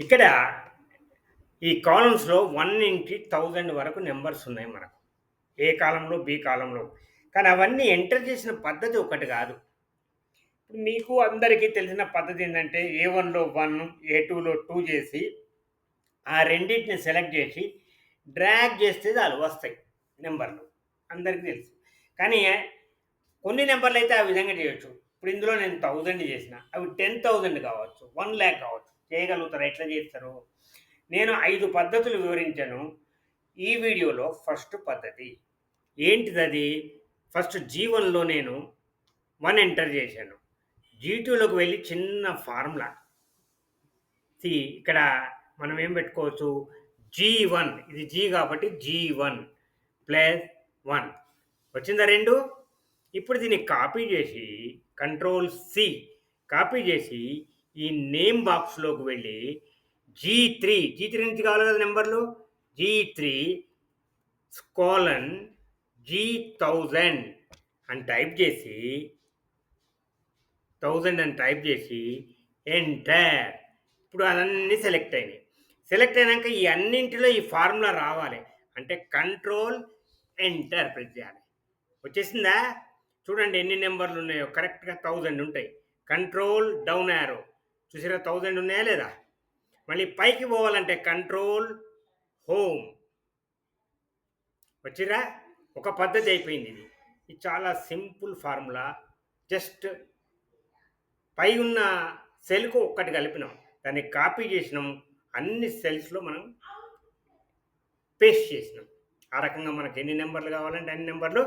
ఇక్కడ ఈ కాలమ్స్‌లో వన్ నుంచి థౌజండ్ వరకు నెంబర్స్ ఉన్నాయి మనకు. ఏ కాలంలో బి కాలంలో కానీ అవన్నీ ఎంటర్ చేసిన పద్ధతి ఒకటి కాదు. ఇప్పుడు మీకు అందరికీ తెలిసిన పద్ధతి ఏంటంటే ఏ వన్లో వన్ ఏ టూలో టూ చేసి ఆ రెండింటిని సెలెక్ట్ చేసి డ్రాగ్ చేస్తే చాలు వస్తాయి నెంబర్లు అందరికీ తెలుసు. కానీ కొన్ని నెంబర్లు అయితే ఆ విధంగా చేయొచ్చు. ఇప్పుడు ఇందులో నేను థౌజండ్ చేసిన. అవి 10,000 కావచ్చు. వన్ ల్యాక్ కావచ్చు. చేయగలుగుతారా? ఎట్లా చేస్తారు? నేను ఐదు పద్ధతులు వివరించాను. ఈ వీడియోలో ఫస్ట్ పద్ధతి. ఏంటిదది? ఫస్ట్ జీవన్లో నేను వన్ ఎంటర్ చేశాను. జీ2లోకి వెళ్ళి చిన్న ఫార్ములా. సి ఇక్కడ మనం ఏం పెట్టుకోవచ్చు? జీ వన్ ఇది జీ కాబట్టి జీ వన్ ప్లస్ వన్ వచ్చిందా రెండు ఇప్పుడు దీన్ని కాపీ చేసి కంట్రోల్ సి కాపీ చేసి ఈ నేమ్ బాక్స్‌లోకి వెళ్ళి జీ3 జీ3 నుంచి కావాలి కదా నెంబర్లు G three colon G thousand అని టైప్ చేసి థౌజండ్ అని టైప్ చేసి ఎంటర్. ఇప్పుడు అదన్నీ సెలెక్ట్ అయినాయి. సెలెక్ట్ అయినాక ఈ అన్నింటిలో ఈ ఫార్ములా రావాలి. అంటే కంట్రోల్ ఎంటర్ ప్రెస్ చేయాలి. వచ్చేసిందా? చూడండి ఎన్ని నెంబర్లు ఉన్నాయో కరెక్ట్‌గా థౌజండ్ ఉంటాయి. కంట్రోల్ డౌన్ యారో చూసారా థౌజండ్ ఉన్నాయా లేదా? మళ్ళీ పైకి పోవాలంటే కంట్రోల్ హోమ్. వచ్చిరా ఒక పద్ధతి అయిపోయింది ఇది. ఇది చాలా సింపుల్ ఫార్ములా. జస్ట్ పై ఉన్న సెల్‌కు ఒక్కటి కలిపినాం. దాన్ని కాపీ చేసినాం. అన్ని సెల్స్‌లో మనం పేస్ట్ చేసినాం. ఆ రకంగా మనకు ఎన్ని నెంబర్లు కావాలంటే అన్ని నెంబర్లు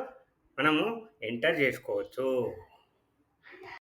మనము ఎంటర్ చేసుకోవచ్చు.